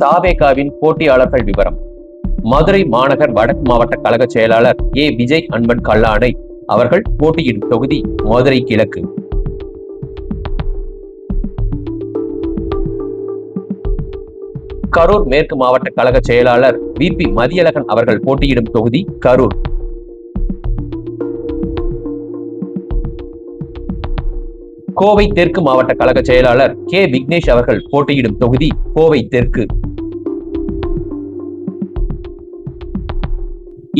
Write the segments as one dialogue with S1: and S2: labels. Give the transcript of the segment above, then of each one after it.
S1: தாவேகாவின் போட்டியாளர்கள் விவரம். மதுரை மாநகர் வடக்கு மாவட்ட கழக செயலாளர் ஏ. விஜய் அன்பன் கல்லானை அவர்கள் போட்டியிடும் தொகுதி மதுரை கிழக்கு. கரூர் மேற்கு மாவட்ட கழக செயலாளர் வி. பி. மதியழகன் அவர்கள் போட்டியிடும் தொகுதி கரூர். கோவை தெற்கு மாவட்ட கழக செயலாளர் கே. விக்னேஷ் அவர்கள் போட்டியிடும் தொகுதி கோவை தெற்கு.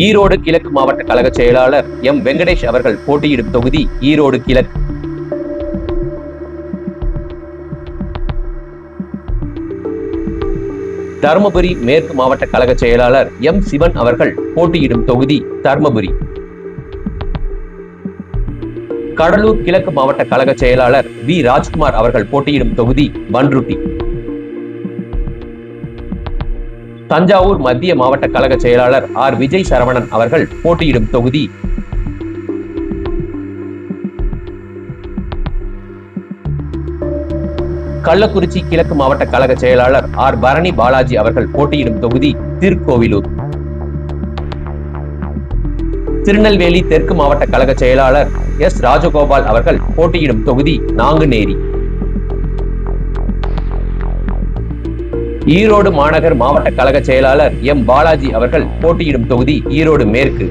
S1: ஈரோடு கிழக்கு மாவட்ட கழக செயலாளர் எம் வெங்கடேஷ் அவர்கள் போட்டியிடும் தொகுதி ஈரோடு கிழக்கு. தருமபுரி மேற்கு மாவட்ட கழக செயலாளர் எம் சிவன் அவர்கள் போட்டியிடும் தொகுதி தருமபுரி. கடலூர் கிழக்கு மாவட்ட கழக செயலாளர் வி ராஜ்குமார் அவர்கள் போட்டியிடும் தொகுதி பன்ருட்டி தஞ்சாவூர் மத்திய மாவட்ட கழக செயலாளர் ஆர். விஜய் சரவணன் அவர்கள் போட்டியிடும் தொகுதி. கள்ளக்குறிச்சி கிழக்கு மாவட்ட கழக செயலாளர் ஆர். பரணி பாலாஜி அவர்கள் போட்டியிடும் தொகுதி திருக்கோவிலூர். திருநெல்வேலி தெற்கு மாவட்ட கழக செயலாளர் எஸ். ராஜகோபால் அவர்கள் போட்டியிடும் தொகுதி நாங்குநேரி. ஈரோடு மாநகர் மாவட்ட கழக செயலாளர் எம் பாலாஜி அவர்கள் போட்டியிடும் தொகுதி ஈரோடு மேற்கு.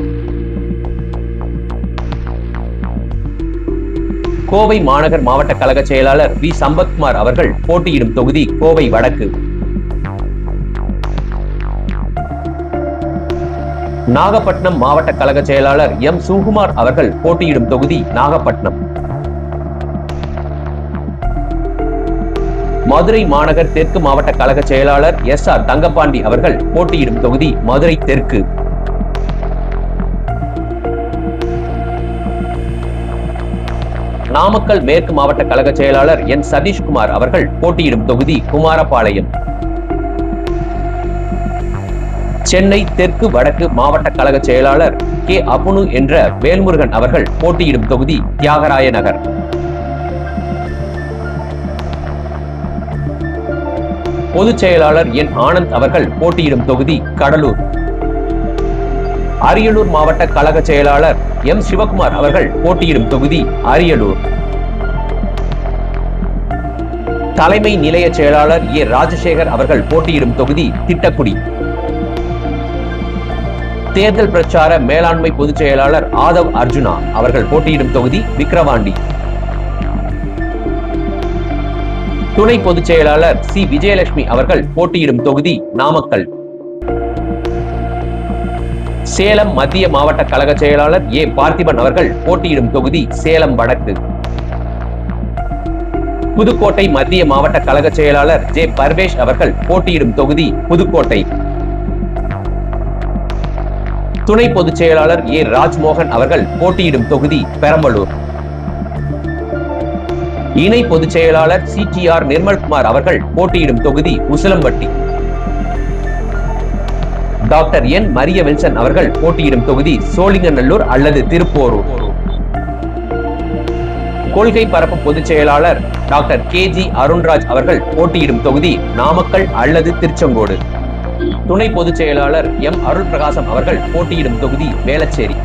S1: கோவை மாநகர் மாவட்ட கழக செயலாளர் வி. சம்பத்குமார் அவர்கள் போட்டியிடும் தொகுதி கோவை வடக்கு. நாகப்பட்டினம் மாவட்ட கழக செயலாளர் எம். சுகுமார் அவர்கள் போட்டியிடும் தொகுதி நாகப்பட்டினம். மதுரை மாநகர் தெற்கு மாவட்ட கழக செயலாளர் எஸ் ஆர் தங்கப்பாண்டி அவர்கள் போட்டியிடும் தொகுதி மதுரை தெற்கு. நாமக்கல் மேற்கு மாவட்ட கழக செயலாளர் என் சதீஷ்குமார் அவர்கள் போட்டியிடும் தொகுதி குமாரபாளையம். சென்னை தெற்கு வடக்கு மாவட்ட கழக செயலாளர் கே அபுனு என்ற வேல்முருகன் அவர்கள் போட்டியிடும் தொகுதி தியாகராய நகர் பொதுச் செயலாளர் என் ஆனந்த் அவர்கள் போட்டியிடும் தொகுதி கடலூர். அரியலூர் மாவட்ட கழக செயலாளர் எம். சிவகுமார் அவர்கள் போட்டியிடும் தொகுதி அரியலூர். தலைமை நிலைய செயலாளர் ஏ. ராஜசேகர் அவர்கள் போட்டியிடும் தொகுதி திட்டக்குடி. தேர்தல் பிரச்சார மேலாண்மை பொதுச் செயலாளர் ஆதவ் அர்ஜுனா அவர்கள் போட்டியிடும் தொகுதி விக்கிரவாண்டி. துணை பொதுச் செயலாளர் சி. விஜயலட்சுமி அவர்கள் போட்டியிடும் தொகுதி நாமக்கல். சேலம் மத்திய மாவட்ட கழக செயலாளர் ஏ. பார்த்திபன் அவர்கள் போட்டியிடும் தொகுதி சேலம் வடக்கு. புதுக்கோட்டை மத்திய மாவட்ட கழக செயலாளர் ஜே. பர்வேஷ் அவர்கள் போட்டியிடும் தொகுதி புதுக்கோட்டை. துணை பொதுச் செயலாளர் ஏ. ராஜ்மோகன் அவர்கள் போட்டியிடும் தொகுதி பெரம்பலூர். இணை பொதுச் செயலாளர் சி டி ஆர் நிர்மல்குமார் அவர்கள் போட்டியிடும் தொகுதி Usilampatti. Doctor N. Maria Wilson அவர்கள் போட்டியிடும் தொகுதி சோழிங்கநல்லூர் அல்லது திருப்போரூர். கொள்கை பரப்பு பொதுச் செயலாளர் டாக்டர் கே. ஜி. அருண்ராஜ் அவர்கள் போட்டியிடும் தொகுதி நாமக்கல் அல்லது திருச்செங்கோடு. துணை பொதுச் செயலாளர் எம். அருள் பிரகாசம் அவர்கள் போட்டியிடும் தொகுதி வேளச்சேரி.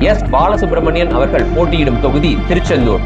S1: எஸ். பாலசுப்ரமணியன் அவர்கள் போட்டியிடும் தொகுதி திருச்செந்தூர்.